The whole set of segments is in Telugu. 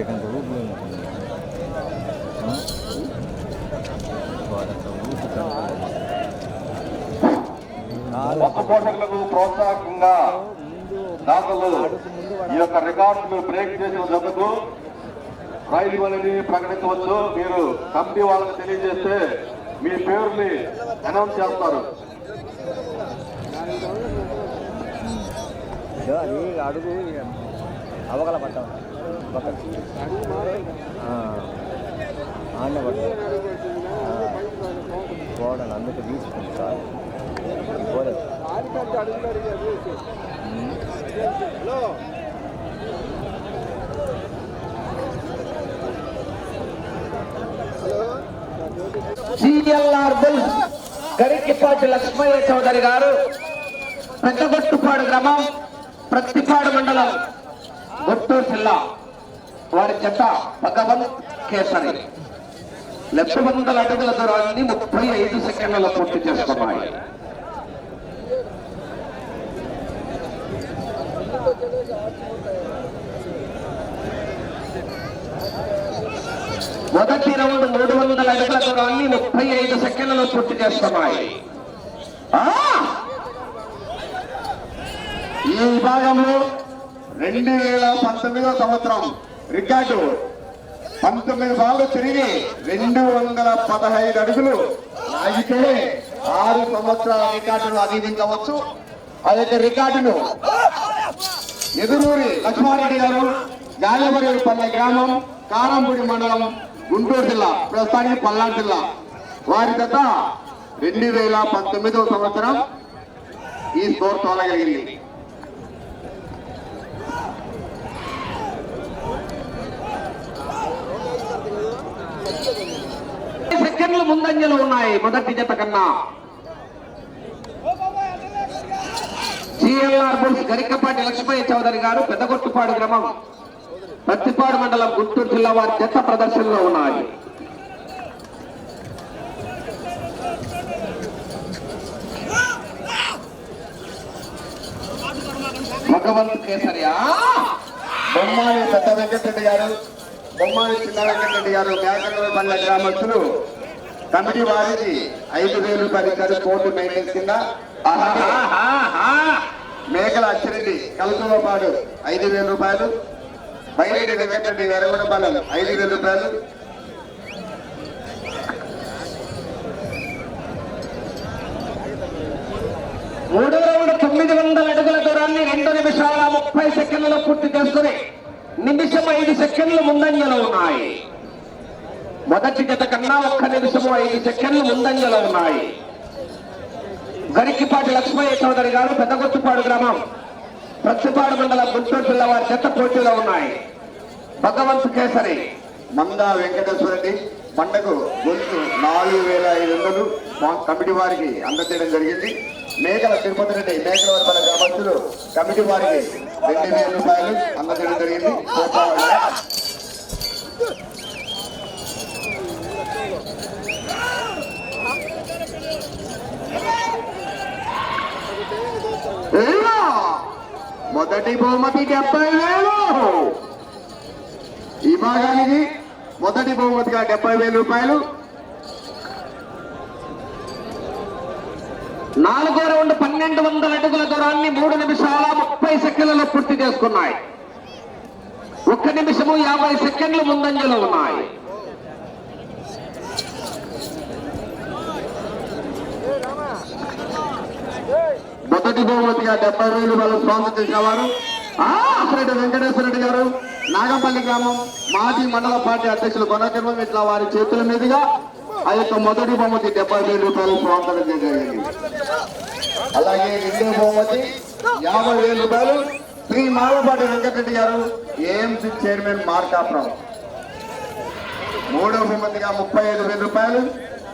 సెకండ్ రూపులు ఉంటుంది పోషకులకు ప్రోత్సాహకంగా దాతలు ఈ యొక్క రికార్డు బ్రేక్ చేసినందుకు రైలు అనేది ప్రకటించవచ్చు. మీరు కమిటీ వాళ్ళకి తెలియజేస్తే మీ పేరుని అనౌన్స్ చేస్తారు. అడుగు అవగల పడ్డా పక్కన ఆడ అందుకు తీసుకుంది సార్. పోలేదు C L R bulls Garikipati Lakshmaiah Chowdary garu Peddagottupadu గ్రామం ప్రతిపాడు మండలం. గుంటూరు జిల్లా వారి జత భగవంత్ కేసరి. లక్ష వందల అడుగుల దూరాన్ని ముప్పై ఐదు సెకండ్లలో పూర్తి చేసుకున్నాయి. మొదటి రౌండ్ మూడు వందల అడుగుల దూరాన్ని ముప్పై ఐదు సెకండ్లలో పూర్తి చేస్తున్నాయి ఈ విభాగంలో రెండు వేల పంతొమ్మిదో సంవత్సరం రికార్డు. పంతొమ్మిది సార్లు తిరిగి రెండు వందల పదహైదు అడుగులు అయితే ఆరు సంవత్సరాల రికార్డును అధిగమించవచ్చు. అదైతే రికార్డును ఎదురూరి లక్ష్మారెడ్డి గారు గాలివరేపల్లె గ్రామం కారంపూడి మండలం గుంటూరు జిల్లా ప్రస్తుతానికి పల్నాడు జిల్లా. వారి గత రెండు వేల పంతొమ్మిదవ సంవత్సరం ఈ స్కోర్ తోలగలిగింది. సెకండ్లు ముందంజలో ఉన్నాయి. మొదటి జత కన్నా C L R bulls Garikapati Lakshmaiah Chowdary garu Peddagottupadu గ్రామం. పత్తిపాడు మండలం గుంటూరు జిల్లా వారి జత ప్రదర్శనలో ఉన్నాయి. భగవంత్ కేసరియా. బొమ్మాయి పెద్ద వెంకటరెడ్డి గారు బొమ్మాయి చిన్న వెంకటరెడ్డి గారు మేకలపల్లె గ్రామస్తులు. కమిటీ వారికి ఐదు వేలు ఇచ్చారు కోర్టు మెయింటెన్స్ కింద మేకల అచ్చిరెడ్డి కలుసులపాడు ఐదు వేల రూపాయలు. బైరెడ్డి వెంకటరెడ్డి వెరగొండపాలెం ఐదు వేల రూపాయలు. మూడో రౌండ్ తొమ్మిది వందల అడుగుల దూరాన్ని రెండు నిమిషాల ముప్పై సెకండ్లలో పూర్తి చేసుకుని నిమిషం ఐదు సెకండ్లు ముందంజలో ఉన్నాయి. మొదటి జత కన్నా ఒక్క నిమిషము ఐదు సెకండ్లు ముందంజలో ఉన్నాయి. గరికిపాటి లక్ష్మయ్య చౌదరి గారు పెద్దగొట్టుపాడు గ్రామం. ప్రత్తిపాడు మండలం గుంటూరు జిల్లా వారి జత పోటీలో ఉన్నాయి. భగవంత్ కేసరి మంద వెంకటేశ్వర రెడ్డి పండగ గొంతు నాలుగు వేల ఐదు వందలు మా కమిటీ వారికి అందజేయడం జరిగింది. మేకల తిరుపతి రెడ్డి మేకల వర్గాల గ్రామస్తులు కమిటీ వారికి రెండు వేల రూపాయలు అందజేయడం జరిగింది. మొదటి బహుమతి డెబ్బై వేలు ఈ భాగానికి మొదటి బహుమతిగా డెబ్బై వేల రూపాయలు. నాలుగో రౌండ్ పన్నెండు వందల అడుగుల దూరాన్ని మూడు నిమిషాల ముప్పై సెకండ్లలో పూర్తి చేసుకున్నాయి. ఒక్క నిమిషము యాభై సెకండ్లు ముందంజలో ఉన్నాయి. మొదటి బహుమతిగా డెబ్బై వేలు వాళ్ళు స్పాన్సర్ చేసిన వారు. ఆసిరెడ్డి వెంకటేశ్వర రెడ్డి గారు నాగపల్లి గ్రామం మాజీ మండల పార్టీ అధ్యక్షులు కొనకర్మ ఇట్లా వారి చేతుల మీదుగా ఆ యొక్క మొదటి బహుమతి డెబ్బై వేల రూపాయలు స్పాన్సర్ చేయగలిగింది అలాగే రెండో బహుమతి యాభై వేల రూపాయలు శ్రీ మాలపాటి వెంకటరెడ్డి గారు ఏఎంసీ చైర్మన్ మార్కాపురం. మూడో బహుమతిగా ముప్పై ఐదు వేల రూపాయలు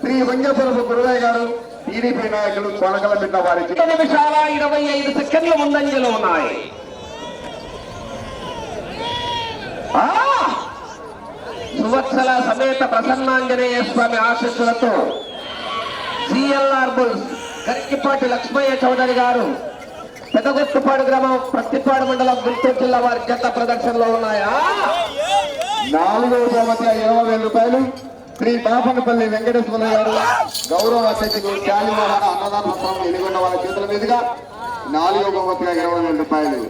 శ్రీ వెంకటపురపు గురువయ్య గారు టీడీపీ నాయకులు కొనకల బిడ్డ వారికి రెండు నిమిషాల ఇరవై ఐదు సెకండ్లు ముందంజలో ఉన్నాయి! సువత్సల సమేత ప్రసన్నాంజనేయ స్వామి ఆశీస్సులతో C L R bulls Garikipati Lakshmaiah Chowdary garu Pedagottupadu గ్రామం ప్రతిపాడు మండలం గుంటూరు జిల్లా వారి జత ప్రదర్శనలో ఉన్నాయా? నాలుగవ బహుమతిగా ఇరవై వేల రూపాయలు. శ్రీ పాపనపల్లి వెంకటేశ్వర గారు గౌరవ అతిథికి శాలివాహన అన్నదాన స్వామి ఎలుగొండ వారి చేతుల మీదుగా నాలుగో బహుమతిగా ఇరవై వేల రూపాయలు.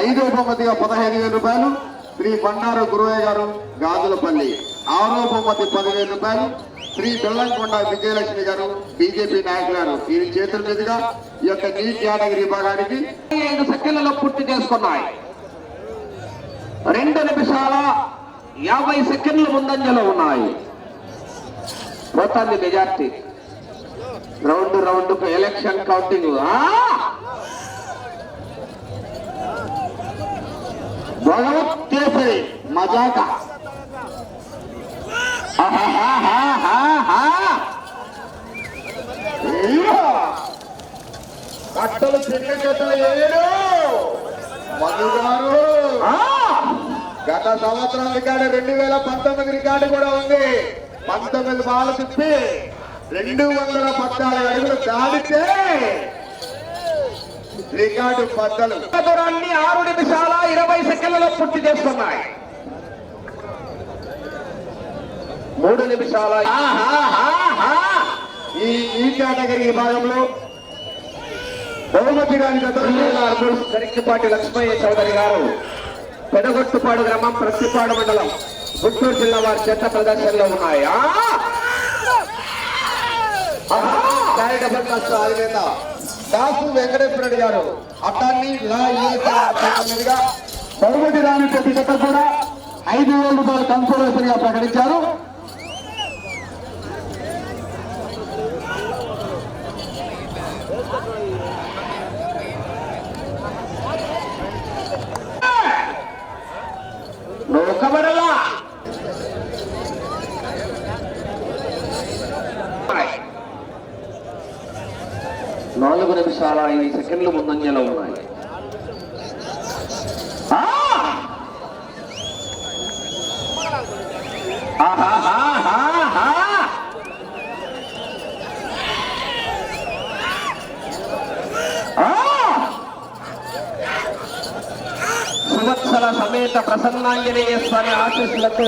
ఐదో బహుమతిగా పదహైదు వేల రూపాయలు. శ్రీ బండారు గురువయ్య గారు గాజులపల్లి. ఆరో బహుమతి పదివేల రూపాయలు. శ్రీ బెల్లంకొండ విజయలక్ష్మి గారు బీజేపీ నాయకులు గారు. వీరి చేతుల మీదుగా ఈ యొక్క నీటి యాదగిరి విభాగానికి ఐదు సెకండ్లలో పూర్తి చేసుకున్నాయి. రెండు నిమిషాల యాభై సెకండ్ల ముందంజలో ఉన్నాయి. పోతాంది majority. Round round election counting. Bhagavath Kesari మజాక. కట్టలు చిన్న కట్టలు ఏడు. మధు గారు. గత సంవత్సరం రికార్డు రెండు వేల పంతొమ్మిది రికార్డు కూడా ఉంది. పంతొమ్మిది బాలు తిప్పి రెండు వందల పద్నాలుగు అడుగులు దాడితే రికార్డు బద్దలు దూరాన్ని ఆరు నిమిషాల ఇరవై సెకండ్లలో పూర్తి చేసుకున్నాయి మూడు నిమిషాల ఈ ఈ కేటగిరీ విభాగంలో బహుమతి గారి. గత సరిక్కిపాటి లక్ష్మయ్య చౌదరి గారు. పెదగొట్టుపాడు గ్రామం ప్రతిపాడు మండలం. గుంటూరు జిల్లా వారి చెత్త ప్రదర్శనలో ఉన్నాయా? ఆ! అధినేత దాసు వెంకటేశ్వర రెడ్డి గారు అట్టాన్ని మీదుగా రాని ప్రతి జత కూడా ఐదు వేల రూపాయలు కన్సోలేషన్గా ప్రకటించారు. చాలా ఐదు సెకండ్లు ముందంజలో ఉన్నాయి. ఆ! సంవత్సర సమేత ప్రసన్నాంజనేయ స్వామి ఆశీస్సులతో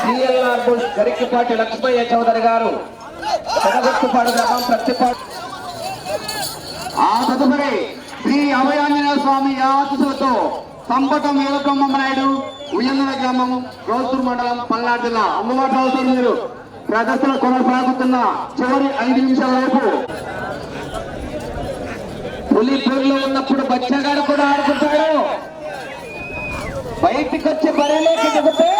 C L R bulls Garikipati Lakshmaiah Chowdary garu. Pedagottupadu గ్రామం ప్రతిపాడు ఆ తదుపరి శ్రీ అభయాంజనేయ స్వామి ఆశీస్సులతో సంపటం వీరబ్రహ్మ నాయుడు ఉయ్యందల గ్రామం రోసూరు మండలం పల్నాడు జిల్లా. అందుబాటులో అవుతారు మీరు ప్రదర్శన కొనసాగుతున్న చివరి ఐదు నిమిషాల వైపు పులి పేరులో ఉన్నప్పుడు బచ్చగాడు కూడా ఆడుకుంటాడు. బయటికి వచ్చి బరిలోకి దిగితే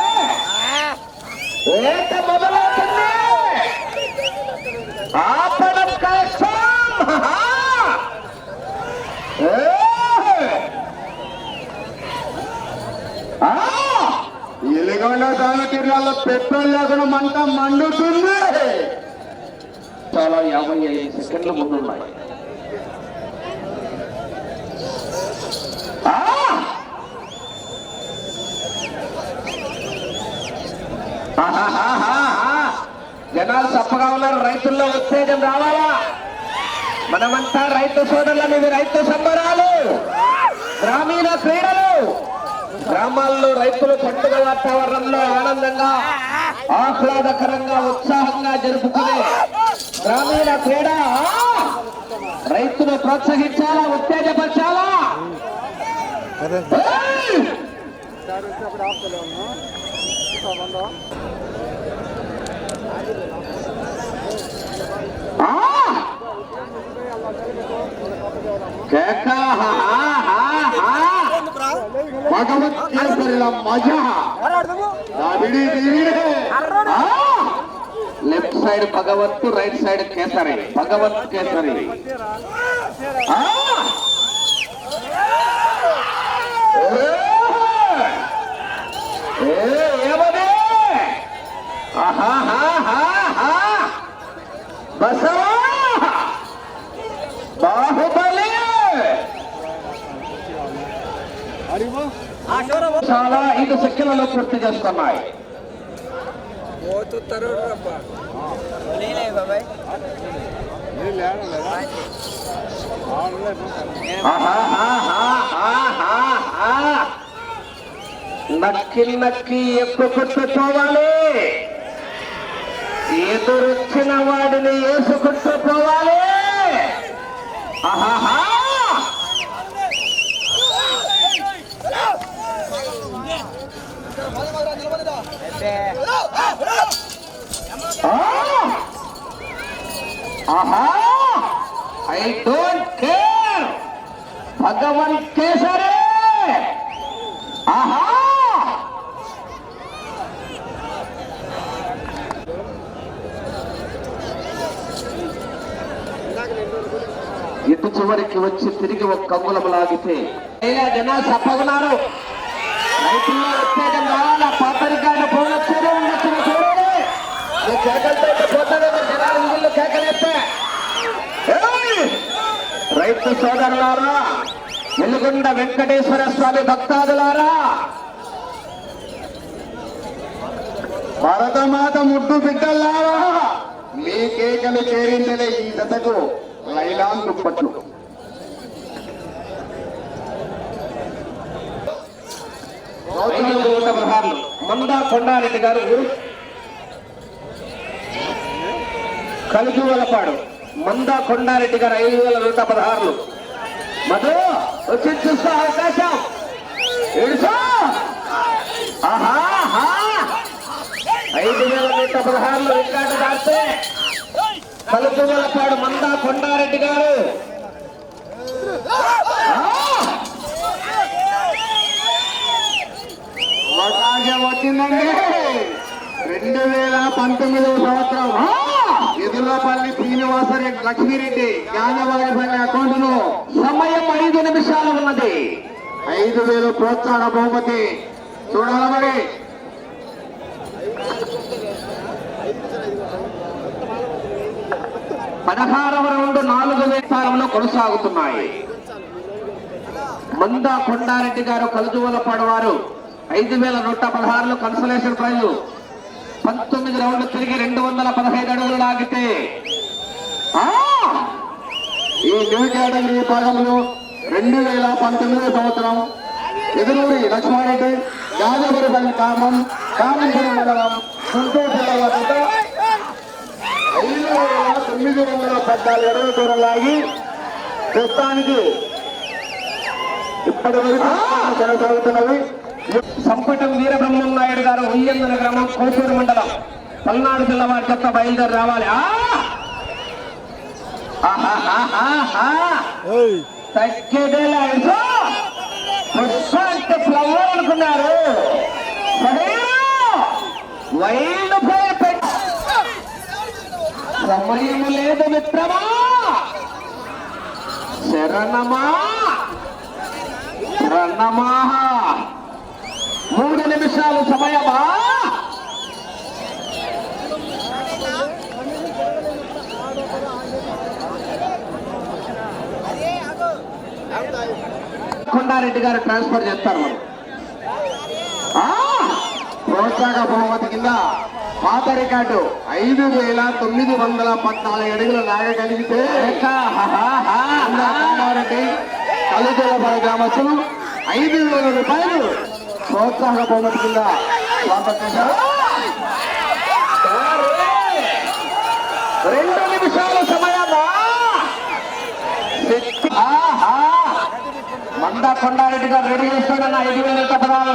ఏట మొదలవుతుంది. ఆపడం కష్టం. ఎలుగొండ సాగతీరాల్లో పెట్రోల్ లేకుండా మంట మండుతుంది. చాలా యాభై ఐదు సెకండ్లు ముందున్నాయి. జనాలు తప్పగా ఉన్నారు. రైతుల్లో ఉత్తేజం రావాలా? మనమంతా రైతు సోదరులను రైతు సంబరాలు. గ్రామీణ క్రీడలు. గ్రామాల్లో రైతులు పండుగ వాతావరణంలో ఆనందంగా ఆహ్లాదకరంగా ఉత్సాహంగా జరుపుకునే గ్రామీణ క్రీడ. రైతులు ప్రోత్సహించాలా? ఉత్తేజపరచాలా? కేకా హా, మజా left side Bhagavath right side Kesari. Bhagavath Kesari. ఏమది? బసవా! బాహుబలి చాలా ఐదు సెకండ్లలో పూర్తి చేస్తున్నాయి నక్కి నక్కి ఎక్కువ పోవాలి ఎదురొచ్చిన వాడిని వేసుకుంటూ పోవాలి. ఇటు చివరికి వచ్చి తిరిగి ఒక కంగులం లాగితే జనాలు చెప్పగన్నారు రైతుల్లో ఉత్తేజం కేకలతో జనాలు కేకలేస్తే! రైతు సోదరులారా వెలుగొండ వెంకటేశ్వర స్వామి భక్తాదులారా భరతమాత ముద్దు బిడ్డలారా కేకలు చేరించలే ఈ దశకు లైలాన్ దుప్పట్లు ఐదు మందా కొండారెడ్డి గారు ఊరు కలిగివలపాడు. మందా కొండారెడ్డి గారు ఐదు వేల నూట పదహారులు. మధు వచ్చి చూస్తా అవకాశం. ఏడుసా ఆహా. ఐదు వేల నూట పదహారులు రికార్డు దాస్తే కలుపువలపాడు మందా కొండారెడ్డి గారు. వచ్చిందండి. రెండు వేల పంతొమ్మిదవ సంవత్సరం. ఎదులపల్లి శ్రీనివాసరెడ్డి లక్ష్మీరెడ్డి జ్ఞానవారిపల్లి అకౌంట్ను సమయం ఐదు నిమిషాలు ఉన్నది. ఐదు వేలు ప్రోత్సాహ బహుమతి. చూడాల మరి. పదహారవ రౌండ్ నాలుగు వేసాలంలో కొనసాగుతున్నాయి. మందా కొండారెడ్డి గారు కలుజువల పడవారు. ఐదు వేల నూట పదహారులో కన్సలేషన్ ప్రైజు పంతొమ్మిది రౌండ్లు తిరిగి రెండు వందల పదహైదు అడుగులు లాగితే. ఈ న్యూ కేటగిరీ విభాగంలో రెండు వేల పంతొమ్మిది సంవత్సరం. ఎదురూరి లక్ష్మారెడ్డి యాదవరిపల్లి గ్రామం కామంపురం మండలం గుంటూరు జిల్లా వద్ద ఐదు వేల తొమ్మిది వందల పద్నాలుగు అడుగుల దూరం లాగి ప్రస్తుతానికి ఇప్పటి వరకు కొనసాగుతున్నవి. సంపటం వీరబ్రహ్మం నాయుడు గారు ఉయ్యందన గ్రామం కోటూరు మండలం. పల్నాడు జిల్లా వారి చెత్త బయలుదేరి రావాలి. అనుకున్నారు? వైల్డ్ సమయము లేదు మిత్రమా శరణమా! శరణమా! మూడు నిమిషాలు సమయమా! కొండారెడ్డి గారు ట్రాన్స్ఫర్ చేస్తారు. మనం ప్రోత్సాహ బహుమతి కింద పాత రికార్డు. ఐదు వేల తొమ్మిది వందల పద్నాలుగు అడుగులు లాగగలిగితే కామారెడ్డి కలుజలపల్లి గ్రామస్తులు ఐదు వేల రూపాయలు ప్రోత్సాహ బహుమతి కింద రెండు నిమిషాల సమయమా! మందా కొండారెడ్డి గారు రెడీ చేస్తాడన్న ఐదు వేల పదనాలు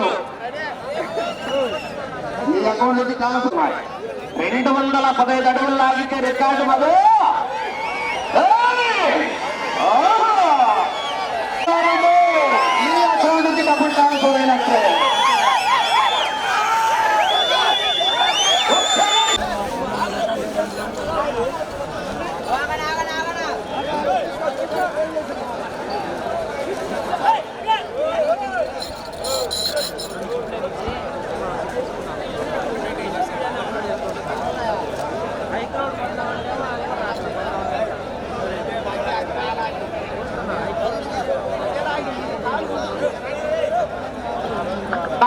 ಈ ಅಕೌಂಟ್ ಚಾನ್ಸ್ రెండు వందల పదహైదు అడుగులు లాగితే రికార్డు మగో ఈ అకౌంట్ డబ్బులు ట్రాన్స్ఫర్ అయినట్లే